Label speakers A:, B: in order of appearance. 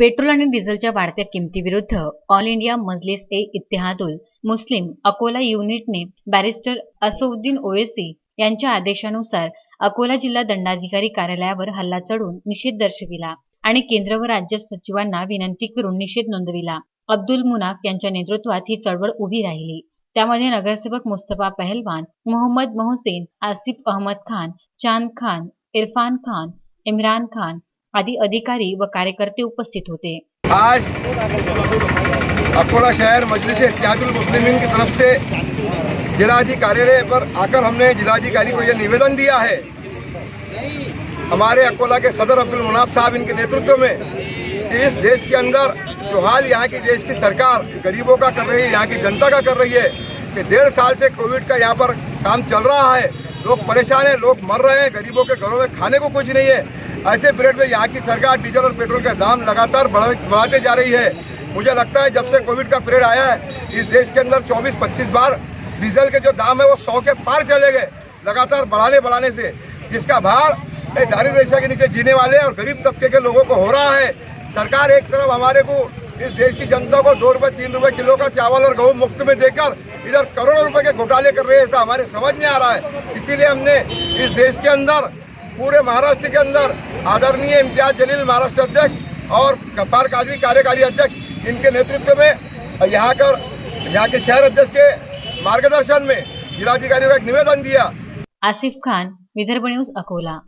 A: Petrol आणि डिझेलच्या वाढत्या किमतीविरुद्ध ऑल इंडिया मजलिस ए इत्तेहादुल मुस्लिम अकोला युनिटने बॅरिस्टर असउद्दीन ओवेसी यांच्या आदेशानुसार अकोला जिल्हा दंडाधिकारी कार्यालयावर हल्ला चढून निषेध दर्शविला आणि केंद्र व राज्य सचिवांना विनंती करून निषेध नोंदविला. अब्दुल मुनाफ यांच्या नेतृत्वात ही चळवळ उभी राहिली. त्यामध्ये नगरसेवक मुस्तफा पहलवान मोहम्मद मोहसेन आसिफ अहमद खान चांद खान इरफान खान इम्रान खान आदी अधिकारी व कार्यकर्ते उपस्थित होते.
B: आज अकोला शहर मजलिस इत्यादुल मुस्लिमीन की तरफ़ से जिलाधिकारी कार्यालय पर आकर हमने जिलाधिकारी को यह निवेदन दिया है। हमारे अकोला के सदर अब्दुल मुनाफ साहब इनके नेतृत्व में इस देश के अंदर जो हाल यहाँ की देश की सरकार गरीबों का कर रही है, यहाँ की जनता का कर रही है कि डेढ़ साल से कोविड का यहाँ पर काम चल रहा है। लोग परेशान हैं, लोग मर रहे हैं, गरीबों के घरों में खाने को कुछ नहीं है। ऐसे पीरियड में यहाँ की सरकार डीजल और पेट्रोल का दाम लगातार बढ़ाते जा रही है। मुझे लगता है जब से कोविड का पीरियड आया है, इस देश के अंदर 24-25 बार डीजल के जो दाम है वो 100 के पार चले गए, लगातार बढ़ाने बढ़ाने से। जिसका भार दारिद्र रेखा के नीचे जीने वाले और गरीब तबके के लोगों को हो रहा है। सरकार एक तरफ़ हमारे को इस देश की जनता को दो रुपए, तीन रुपए किलो का चावल और गेहूँ मुफ़्त में देकर इधर करोड़ों रुपए के घोटाले कर रहे हैं, ऐसा हमारे समझ में आ रहा है। इसीलिए हमने इस देश के अंदर पूरे महाराष्ट्र के अंदर आदरणीय इम्तियाज़ जलील महाराष्ट्र अध्यक्ष और गफ्फार कादरी कार्यकारी अध्यक्ष, इनके नेतृत्व में यहाँ कर, यहाँ के शहर अध्यक्ष के मार्गदर्शन में जिलाधिकारी का एक निवेदन दिया।
A: आसिफ खान, विदर्भ न्यूज़ अकोला।